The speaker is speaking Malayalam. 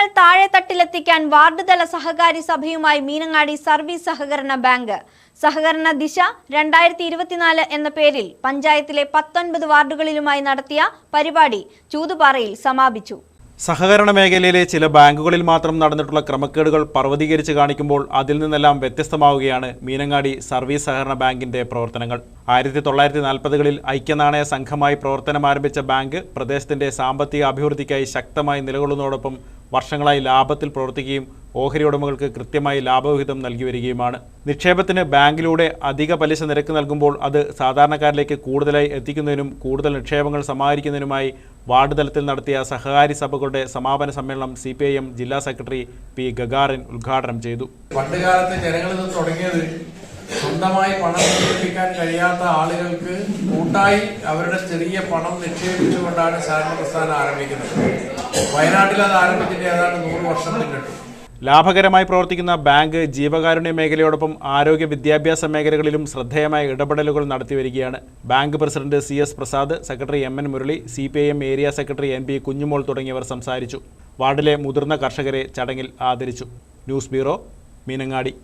സേവനങ്ങൾ താഴെത്തട്ടിലെത്തിക്കാൻ വാർഡ് തല സഹകാരി സഭയുമായി മീനങ്ങാടി സർവീസ് സഹകരണ ബാങ്ക്. സഹകരണ ദിശ രണ്ടായിരത്തി ഇരുപത്തിനാല് എന്ന പേരിൽ പഞ്ചായത്തിലെ പത്തൊൻപത് വാർഡുകളിലുമായി നടത്തിയ പരിപാടി ചൂതുപാറയിൽ സമാപിച്ചു. സഹകരണ മേഖലയിലെ ചില ബാങ്കുകളിൽ മാത്രം നടന്നിട്ടുള്ള ക്രമക്കേടുകൾ പർവതീകരിച്ച് കാണിക്കുമ്പോൾ അതിൽ നിന്നെല്ലാം വ്യത്യസ്തമാവുകയാണ് മീനങ്ങാടി സർവീസ് സഹകരണ ബാങ്കിന്റെ പ്രവർത്തനങ്ങൾ. ആയിരത്തി തൊള്ളായിരത്തി നാൽപ്പതുകളിൽ ഐക്യനാണയ സംഘമായി പ്രവർത്തനം ആരംഭിച്ച ബാങ്ക് പ്രദേശത്തിന്റെ സാമ്പത്തിക അഭിവൃദ്ധിക്കായി ശക്തമായി നിലകൊള്ളുന്നതോടൊപ്പം വർഷങ്ങളായി ലാഭത്തിൽ പ്രവർത്തിക്കുകയും ഓഹരി ഉടമകൾക്ക് കൃത്യമായി ലാഭവിഹിതം നൽകി വരികയുമാണ്. നിക്ഷേപത്തിന് ബാങ്കിലൂടെ അധിക പലിശ നിരക്ക് നൽകുമ്പോൾ അത് സാധാരണക്കാരിലേക്ക് കൂടുതലായി എത്തിക്കുന്നതിനും കൂടുതൽ നിക്ഷേപങ്ങൾ സമാഹരിക്കുന്നതിനുമായി വാർഡ് തലത്തിൽ നടത്തിയ സഹകാരി സഭകളുടെ സമാപന സമ്മേളനം സി ജില്ലാ സെക്രട്ടറി പി ഗഗാറിൻ ഉദ്ഘാടനം ചെയ്തു. പണ്ട് കാലത്ത് നിന്ന് തുടങ്ങിയത് സ്വന്തമായി പണം നിക്ഷേപിക്കാൻ കഴിയാത്ത ആളുകൾക്ക് കൂട്ടായി അവരുടെ ചെറിയ പണം നിക്ഷേപിച്ചുകൊണ്ടാണ് സഹകരണ പ്രസ്ഥാനം ആരംഭിക്കുന്നത്. വയനാട്ടിൽ അത് ആരംഭിച്ചിട്ട് ഏതാണ്ട് നൂറ് വർഷം പിന്നിട്ടു ലാഭകരമായി പ്രവർത്തിക്കുന്ന ബാങ്ക് ജീവകാരുണ്യ മേഖലയോടൊപ്പം ആരോഗ്യ വിദ്യാഭ്യാസ മേഖലകളിലും ശ്രദ്ധേയമായ ഇടപെടലുകൾ നടത്തിവരികയാണ് bank president C S Prasad secretary M N Murali C P I M area secretary N P Kunjumol തുടങ്ങിയവർ സംസാരിച്ചു. വാർഡിലെ മുതിർന്ന കർഷകരെ ചടങ്ങിൽ ആദരിച്ചു. News bureau Meenangadi.